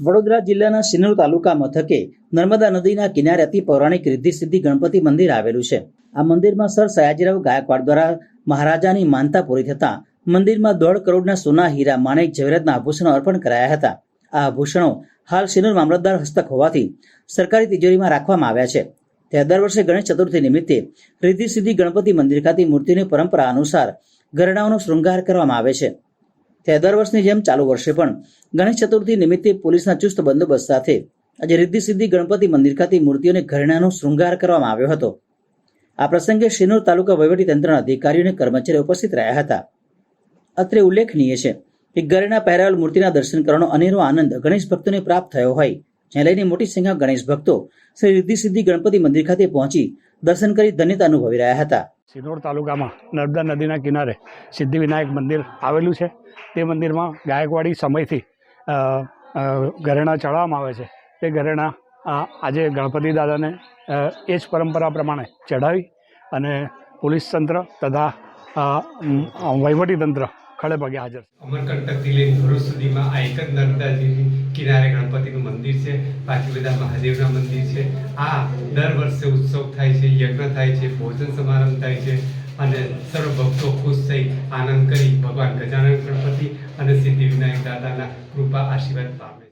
વડોદરા જિલ્લાના સિનોર તાલુકા મથકે નર્મદા નદીના કિનારે અતિ પૌરાણિક રિદ્ધિ સિદ્ધિ ગણપતિ મંદિર આવેલું છે. આ મંદિરમાં સર સયાજીરાવ ગાયકવાડ દ્વારા મહારાજાની માનતા પૂરી થતાં મંદિરમાં દોઢ કરોડના સોના હીરા, માણેક ઝવેરાતના આભૂષણો અર્પણ કરાયા હતા. આ આભૂષણો હાલ સિનોર મામલતદાર હસ્તક હોવાથી સરકારી તિજોરીમાં રાખવામાં આવ્યા છે. ત્યાં દર વર્ષે ગણેશ ચતુર્થી નિમિત્તે રિદ્ધિ સિદ્ધિ ગણપતિ મંદિર ખાતે મૂર્તિની પરંપરા અનુસાર ઘરણાઓનો શૃંગાર કરવામાં આવે છે. ત્યાં દર વર્ષની જેમ ચાલુ વર્ષે પણ ગણેશ ચતુર્થી નિમિત્તે પોલીસના ચુસ્ત બંદોબસ્ત સાથે આજે રિદ્ધિ સિદ્ધિ ગણપતિ મંદિર ખાતે મૂર્તિઓને ઘરેણાનો શૃંગાર કરવામાં આવ્યો હતો. આ પ્રસંગે શિનોર તાલુકા વહીવટી તંત્રના અધિકારીઓ અને કર્મચારીઓ ઉપસ્થિત રહ્યા હતા. અત્રે ઉલ્લેખનીય છે કે ઘરેણા પહેરાવેલ મૂર્તિના દર્શન કરવાનો અનેરો આનંદ ગણેશ ભક્તોને પ્રાપ્ત થયો હોય. જેને લઈને મોટી સંખ્યા ગણેશ ભક્તો શ્રી રિદ્ધિ સિદ્ધિ ગણપતિ મંદિર ખાતે પહોંચી દર્શન કરી ધન્યતા અનુભવી રહ્યા હતા. સિનોર તાલુકામાં નર્મદા નદીના કિનારે સિદ્ધિવિનાયક મંદિર આવેલું છે. તે મંદિરમાં ગાયકવાડી સમયથી ઘરેણાં ચડાવવામાં આવે છે. તે ઘરેણાં આજે ગણપતિ દાદાને એ જ પરંપરા પ્રમાણે ચઢાવી અને પોલીસ તંત્ર તથા વહીવટીતંત્ર વહીવટી તંત્ર ખડે પગે હાજર અમરકંટકથી લઈને ભરૂચ સુધીમાં આ એક જ નર્મદાજીની કિનારે ગણપતિનું મંદિર છે. બાકી બધા મહાદેવના મંદિર છે. આ દર વર્ષે ઉત્સવ યજ્ઞ થાય છે, ભોજન સમારંભ થાય છે અને સર્વ ભક્તો ખુશ થઈ આનંદ કરી ભગવાન ગજાનન ગણપતિ અને સિદ્ધિ વિનાયક દાદાના કૃપા આશીર્વાદ પામે